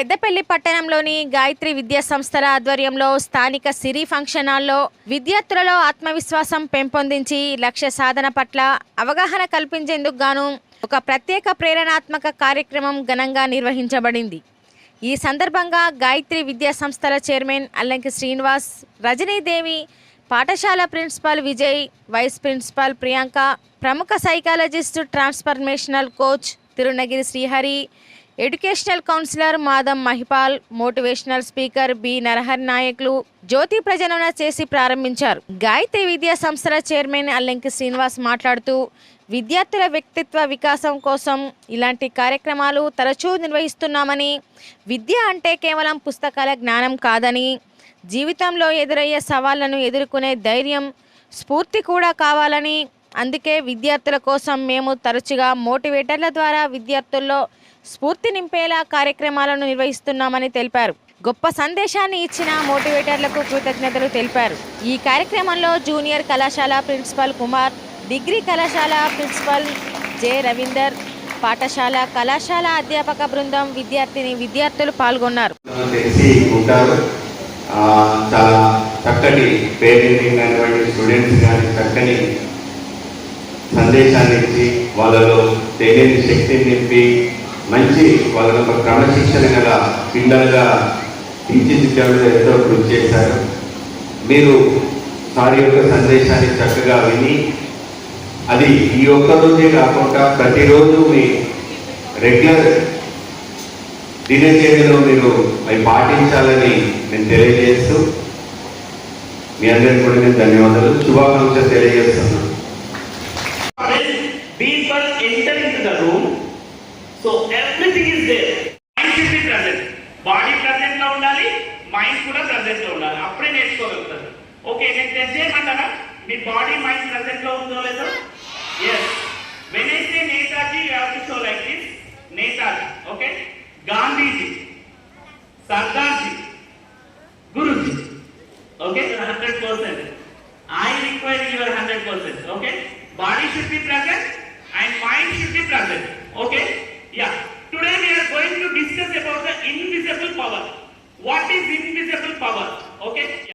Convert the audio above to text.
పెద్దపల్లి పట్టణంలోని గాయత్రి విద్యా సంస్థల ఆధ్వర్యంలో స్థానిక సిరి ఫంక్షన్ హాల్లో విద్యార్థులలో ఆత్మవిశ్వాసం పెంపొందించి లక్ష్య సాధన పట్ల అవగాహన కల్పించేందుకు గాను ఒక ప్రత్యేక ప్రేరణాత్మక కార్యక్రమం ఘనంగా నిర్వహించబడింది. ఈ సందర్భంగా గాయత్రి విద్యా సంస్థల చైర్మన్ అల్లంకి శ్రీనివాస్ రజనీదేవి పాఠశాల principal Vijay vice principal Priyanka ప్రముఖ psychologist transformational coach Tirunagiri Srihari educational counsellor Madam Mahipal motivational speaker B Narahar నాయకులు జ్యోతి ప్రజనన చేసి ప్రారంభించారు. గాయత్రి విద్యా సంస్థల చైర్మన్ అల్లంకి శ్రీనివాస్ మాట్లాడుతూ విద్యార్థుల వ్యక్తిత్వ వికాసం కోసం ఇలాంటి కార్యక్రమాలు తరచూ నిర్వహిస్తున్నామని విద్య అంటే కేవలం పుస్తకాల జ్ఞానం కాదని జీవితంలో ఎదురయ్యే సవాళ్ళను ఎదుర్కొనే ధైర్యం స్ఫూర్తి కూడా కావాలని అందుకే విద్యార్థుల కోసం మేము తరచుగా మోటివేటర్ల ద్వారా విద్యార్థుల్లో స్ఫూర్తి నింపేలా కార్యక్రమాలను నిర్వహిస్తున్నామని తెలిపారు. గొప్ప సందేశాన్ని ఇచ్చిన మోటివేటర్లకు కృతజ్ఞతలు తెలిపారు. ఈ కార్యక్రమంలో జూనియర్ కళాశాల ప్రిన్సిపల్ కుమార్ డిగ్రీ కళాశాల ప్రిన్సిపల్ జె. రవీందర్ పాఠశాల కళాశాల అధ్యాపక బృందం విద్యార్థిని విద్యార్థులు పాల్గొన్నారు. చక్కటి స్టూడెంట్స్ కానీ చక్కని సందేశాన్ని ఇచ్చి వాళ్ళలో తెలియని శక్తిని నింపి మంచి వాళ్ళని ఒక క్రమశిక్షణ గల పిల్లలుగా తీర్చిదిద్దడంలో ఎంతో కృషి చేశారు. మీరు సారి యొక్క సందేశాన్ని చక్కగా విని అది ఈ ఒక్క రోజే కాకుండా ప్రతిరోజు మీ రెగ్యులర్ దినచర్యలో మీరు అవి పాటించాలని నేను తెలియజేస్తూ మీ అందరికీ కూడా నేను ధన్యవాదాలు. శుభాకాంక్షలు తెలియజేస్తున్నాను. In the room. So everything is there. Mind should be present. Body ప్రజెంట్లో ఉండాలి మైండ్ కూడా ప్రజెంట్లో ఉండాలి అప్పుడే నేర్చుకోగలుగుతారు ఓకే నేను టెస్ట్ చేయమంటారా మీ బాడీ మైండ్ ప్రజెంట్లో ఉందో లేదో yes వెనైతే Netaji show like this Netaji okay Gandhiji Sardarji Guruji okay hundred percent I require your hundred percent okay body should be present and mind should be present okay? Yeah. Today we are going to discuss about the invisible power. What is invisible power? Okay